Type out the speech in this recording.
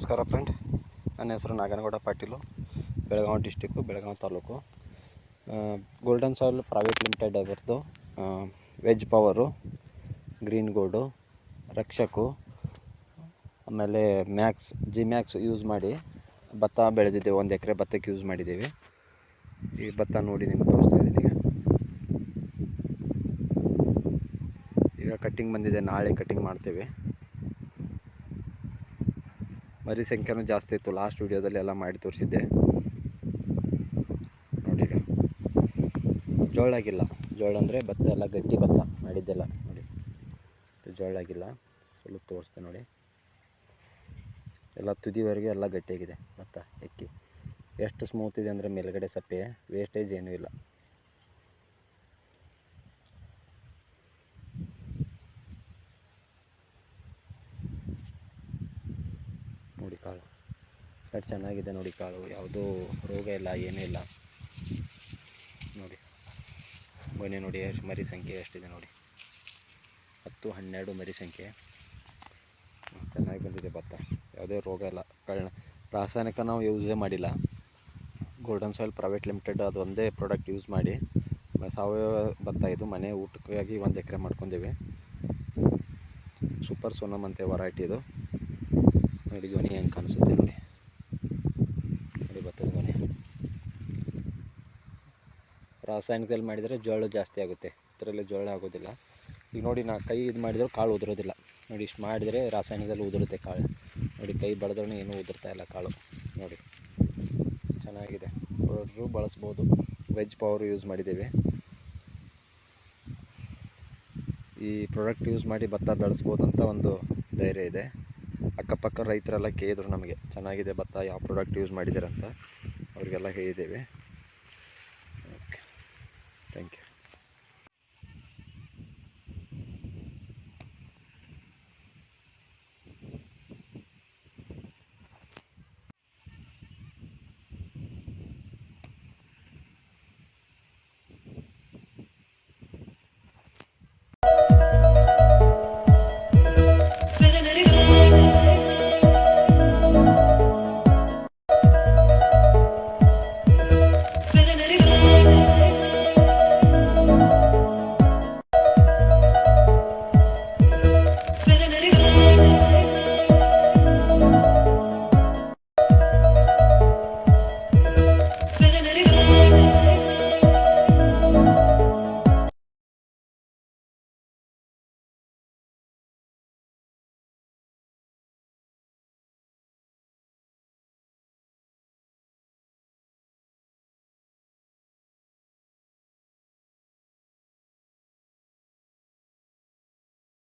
ನಮಸ್ಕಾರ ಫ್ರೆಂಡ್ ನನ್ನ ಹೆಸರು Naganagouda Patil, Belagavi district Belagavi taluk. Golden soil private limited ಅವರದು veg power green gold Rakshak, ಆಮೇಲೆ max G Max use ಮಾಡಿ ಭತ್ತ ಬೆಳೆದಿದ್ದೇವೆ, ಒಂದು ಎಕರೆ ಭತ್ತಕ್ಕೆ ಯೂಸ್ ಮಾಡಿದ್ದೀವಿ. ಈ ಭತ್ತ ನೋಡಿ ನಿಮ್ಗೆ ತೋರಿಸ್ತಾ ಇದ್ದೀನಿ ಈಗ. ಈಗ ಕಟ್ಟಿಂಗ್ ಬಂದಿದೆ, ನಾಳೆ ಕಟ್ಟಿಂಗ್ ಮಾಡ್ತೇವೆ. ಮರಿ ಸಂಖ್ಯೆನೂ ಜಾಸ್ತಿ ಇತ್ತು. ಲಾಸ್ಟ್ ವಿಡಿಯೋದಲ್ಲಿ ಎಲ್ಲ ಮಾಡಿ ತೋರಿಸಿದ್ದೆ. ನೋಡಿ ಈಗ. ಜೋಳ ಅಂದರೆ ಭತ್ತ ಎಲ್ಲ, ಗಟ್ಟಿ ಭತ್ತ ಮಾಡಿದ್ದೆಲ್ಲ ನೋಡಿ. ಜೋಳ ಆಗಿಲ್ಲ. ಫುಲ್ಲು ತೋರಿಸ್ತೆ ನೋಡಿ. ಎಲ್ಲ ತುದಿವರೆಗೆ ಎಲ್ಲ ಗಟ್ಟಿಯಾಗಿದೆ ಭತ್ತ, ಎಕ್ಕಿ. ಎಷ್ಟು ಸ್ಮೂತ್ ಇದೆ ಅಂದರೆ ಮೇಲುಗಡೆ ಸಪ್ಪೆ. ವೇಸ್ಟೇಜ್ ಏನೂ ಇಲ್ಲ ನೋಡಿ ಕಾಳು ಎಷ್ಟು ಚೆನ್ನಾಗಿದೆ ನೋಡಿ ಕಾಳು. ಯಾವುದೂ ರೋಗ ಇಲ್ಲ, ಏನೂ ಇಲ್ಲ. ನೋಡಿ. ಮೊನ್ನೆ ನೋಡಿ, ಮರಿ ಸಂಖ್ಯೆ ಎಷ್ಟಿದೆ ನೋಡಿ. ಹತ್ತು, ಹನ್ನೆರಡು ಮರಿ ಸಂಖ್ಯೆ. ಚೆನ್ನಾಗಿ ಬಂದಿದೆ ಭತ್ತ. ಯಾವುದೇ ರೋಗ ಇಲ್ಲ. ಕಳ್ಳ ರಾಸಾಯನಿಕ ನಾವು ಯೂಸೇ ಮಾಡಿಲ್ಲ. ಗೋಲ್ಡನ್ ಸಾಯಿಲ್ ಪ್ರೈವೇಟ್ ಲಿಮಿಟೆಡ್ ಅದು ಒಂದೇ ಪ್ರಾಡಕ್ಟ್ ಯೂಸ್ ಮಾಡಿ, ಸಾವಯವ ಭತ್ತ ಇದು ಮನೆ ಊಟಕ್ಕಾಗಿ ಒಂದು ಎಕರೆ ಮಾಡ್ಕೊಂಡಿವಿ. ಸೂಪರ್ ಸೋನಮ್ ಅಂತೆ ವರೈಟಿ ಇದು. ರಾಸಾಯನಿಕದಲ್ಲಿ ಮಾಡಿದರೆ ಜೋಳ ಜಾಸ್ತಿ ಆಗುತ್ತೆ. ಇದರಲ್ಲಿ ಜೋಳ ಆಗೋದಿಲ್ಲ. ಈಗ ನೋಡಿ, ನಾ ಕೈ ಇದು ಮಾಡಿದರೂ ಕಾಳು ಉದುರೋದಿಲ್ಲ. ನೋಡಿ, ಇಷ್ಟು ಮಾಡಿದರೆ ರಾಸಾಯನಿಕದಲ್ಲಿ ಉದುರುತ್ತೆ ಕಾಳು. ನೋಡಿ, ಕೈ ಬಡದ್ರೂ ಏನೂ ಉದುರ್ತಾ ಇಲ್ಲ ಕಾಳು. ನೋಡಿ, ಚೆನ್ನಾಗಿದೆ. ಅವರು ಬಳಸ್ಬೋದು. ವೆಜ್ ಪವರ್ ಯೂಸ್ ಮಾಡಿದ್ದೇವೆ. ಈ ಪ್ರಾಡಕ್ಟ್ ಯೂಸ್ ಮಾಡಿ ಭತ್ತ ಬೆಳೆಸ್ಬೋದು ಅಂತ ಒಂದು ಧೈರ್ಯ ಇದೆ. ಅಕ್ಕಪಕ್ಕ ರೈತರೆಲ್ಲ ಕೇಳಿದ್ರು ನಮಗೆ, ಚೆನ್ನಾಗಿದೆ ಭತ್ತ, ಯಾವ ಪ್ರಾಡಕ್ಟ್ ಯೂಸ್ ಮಾಡಿದ್ದೀರಂತ. ಅವರಿಗೆಲ್ಲ ಹೇಳಿದ್ದೇವೆ. Thank you.